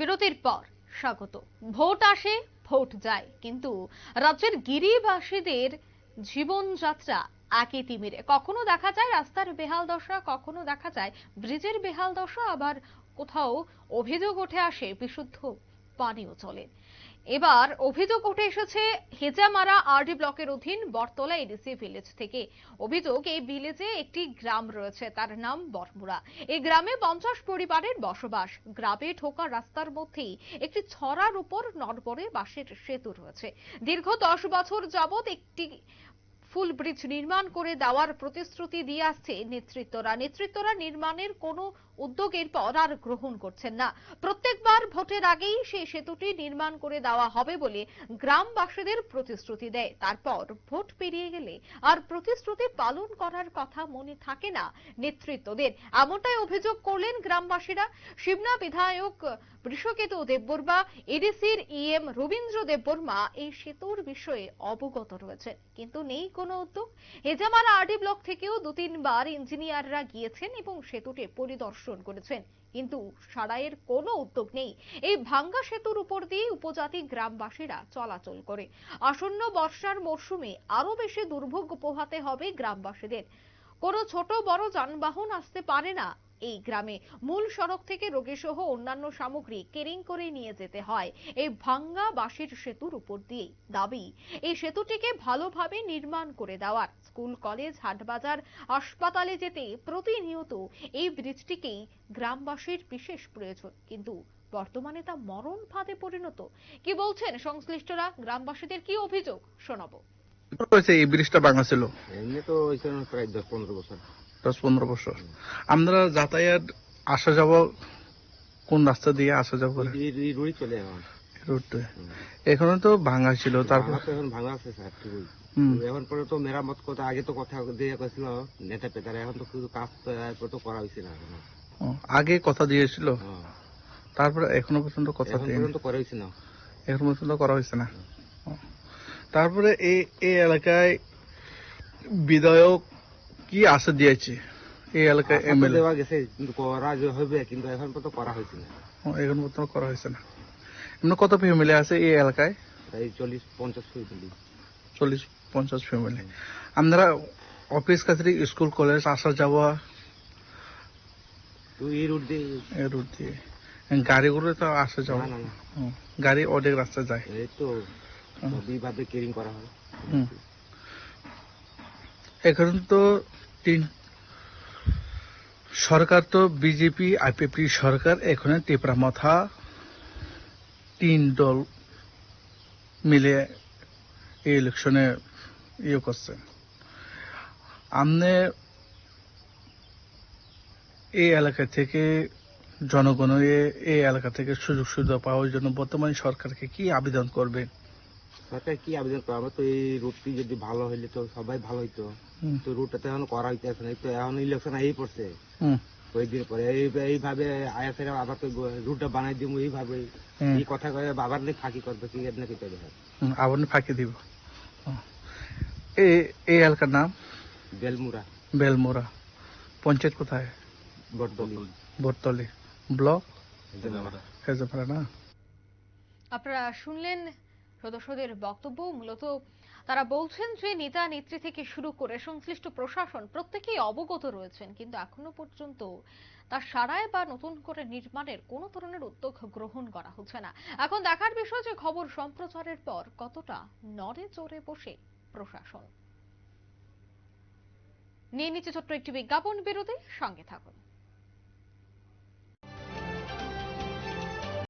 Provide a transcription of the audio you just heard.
বিরতির পর স্বাগত। ভোট আসে, ভোট যায়। কিন্তু রাজ্যের গিরিবাসীদের জীবনযাত্রা একই তিমিরে। কখনো দেখা যায় রাস্তার বেহাল দশা, কখনো দেখা যায় ব্রিজের বেহাল দশা, আবার কোথাও অভিযোগ উঠে আসে বিশুদ্ধ পানীয় জলের এবার অভিযোগ উঠে এসেছে, হেজামারা আরডি ব্লকের অধীন বটতলা এডিসি ভিলেজ থেকে। অভিযোগ, এই ভিলেজে একটি গ্রাম রয়েছে, তার নাম বটমুড়া। এই গ্রামে পঞ্চাশ পরিবারের বসবাস। গ্রামে ঢোকা রাস্তার মধ্যেই একটি ছড়ার উপর নড়বড়ে বাঁশের সেতু রয়েছে। দীর্ঘ দশ বছর যাবৎ একটি ফুল ব্রিজ নির্মাণ করে দেওয়ার প্রতিশ্রুতি দিয়ে আসছে নেতৃত্বরা। নেতৃত্বরা নির্মাণের কোনো উদ্যোগের পর আর গ্রহণ করছেন না। প্রত্যেকবার ভোটের আগেই সেই সেতুটি নির্মাণ করে দেওয়া হবে বলে গ্রামবাসীদের প্রতিশ্রুতি দেয়। তারপর ভোট পেরিয়ে গেলে আর প্রতিশ্রুতি পালন করার কথা মনে থাকে না নেতৃত্বদের। এমনটাই অভিযোগ করলেন গ্রামবাসীরা। শিবনা বিধায়ক বৃষকেতু দেববর্মা এডিসির ইএম রবীন্দ্র দেববর্মা এই সেতুর বিষয়ে অবগত রয়েছেন কিন্তু নেই কোনো উদ্যোগ। হেজামারা আরডি ব্লক থেকেও দু তিনবার ইঞ্জিনিয়াররা গিয়েছেন এবং সেতুটি পরিদর্শন করেছেন। কিন্তু সারাইয়ের কোনো উদ্যোগ নেই। এই ভাঙ্গা সেতুর উপর দিয়ে উপজাতি গ্রামবাসীরা চলাচল করে। আসন্ন বর্ষার মরশুমে আরও বেশি দুর্ভোগ পোহাতে হবে গ্রামবাসীদের। কোনো ছোট বড় যানবাহন আসতে পারে না। এই গ্রামে। মূল সড়ক থেকে রোগীসহ অন্যান্য সামগ্রী কেরিং করে নিয়ে যেতে হয়। এই ভাঙ্গা বাঁশের সেতুর উপর দিয়ে দাবি। এই সেতুটিকে ভালোভাবে নির্মাণ করে দেওয়ার স্কুল কলেজ হাটবাজার হাসপাতালে যেতে প্রতিনিয়ত এই ব্রিজটিকেই গ্রামবাসীর বিশেষ প্রয়োজন। কিন্তু বর্তমানে তা মরণ ফাঁদে পরিণত। কি বলছেন সংশ্লিষ্টরা? গ্রামবাসীদের কি অভিযোগ? শোনাবো। এই ব্রিজটা ভাঙা ছিল? এমনি তো প্রায় দশ পনেরো বছর। দশ পনেরো বছর। আমরা যাতায়াত আসা যাব কোন রাস্তা দিয়ে আসা যাওয়া করে? চলে এখন। তো। ভাঙা ছিল তারপর ভাঙা এখন ভাঙা আছে স্যার এখন পরে তো মেরামত কথা আগে তো কথা দিয়ে নেতা পেতারা এখন তো শুধু কাজ তো করা হয়েছে না। আগে কথা দিয়েছিল। তারপরে এখনও পর্যন্ত কথা পর্যন্ত করা হয়েছে না। এখন পর্যন্ত করা হয়েছে না? তারপরে এই এই এলাকায় বিধায়ক কি আশা দিয়েছে এই এলাকায় এমএলএ? দেওয়া গেছে কিন্তু করা যে হবে কিন্তু এখন পর্যন্ত করা হয়েছে না। এখন পর্যন্ত করা হয়েছে না। এমনি কত ফ্যামিলি আছে এই এলাকায়? প্রায় চল্লিশ পঞ্চাশ ফিট চল্লিশ পঞ্চাশ ফ্যামিলি আপনারা অফিস কাছারি স্কুল কলেজ আসা যাওয়া? তো এই রুট দিয়ে। এই রুট দিয়ে। গাড়িগুলো তো আসা যাওয়া? না না না। গাড়ি অর্ধেক রাস্তা যায়। এই তো সবইভাবে কেরিং করা হয়। হুম। এখন তো তিন সরকার তো বিজেপি আইপিপি সরকার, এখানে টিপরা মাথা তিন দল মিলে এই ইলেকশনে ইয়ে করছে। আমনে এই এলাকা থেকে জনগণ এই এলাকা থেকে সুযোগ সুবিধা পাওয়ার জন্য বর্তমান সরকারকে কি আবেদন করবে সরকার কি আবেদন করে? আমরা তো এই রুটটি যদি ভালো হইলে তো সবাই ভালো হইতো। তো রুটটা তো এখন করা হইতেছে না। তো এখন ইলেকশন এই পড়ছে। কয়েকদিন পরে এই এইভাবে আয়া ফেরা আবার তো রুটটা বানাই দিব এইভাবে। এই কথা কয়ে বাবার নেই ফাঁকি করবে কি এর নাকি তৈরি হয় আবার ফাঁকি দিব। এই এই এলাকার নাম? বেলমুরা বেলমোড়া। পঞ্চায়েত কোথায়? বটতলি। বটতলি। ব্লক? হেজাপাড়া না? আপনারা শুনলেন সদস্যদের বক্তব্য মূলত তারা বলছেন যে নেতা নেত্রী থেকে শুরু করে সংশ্লিষ্ট প্রশাসন প্রত্যেকেই অবগত রয়েছেন, কিন্তু এখনও পর্যন্ত তার সারায় বা নতুন করে নির্মাণের কোনো ধরনের উদ্যোগ গ্রহণ করা হচ্ছে না। এখন দেখার বিষয় যে খবর সম্প্রচারের পর কতটা নড়ে চড়ে বসে প্রশাসন। নিয়ে নিচ্ছে ছোট্ট একটি বিজ্ঞাপন, বিরতি, সঙ্গে থাকুন।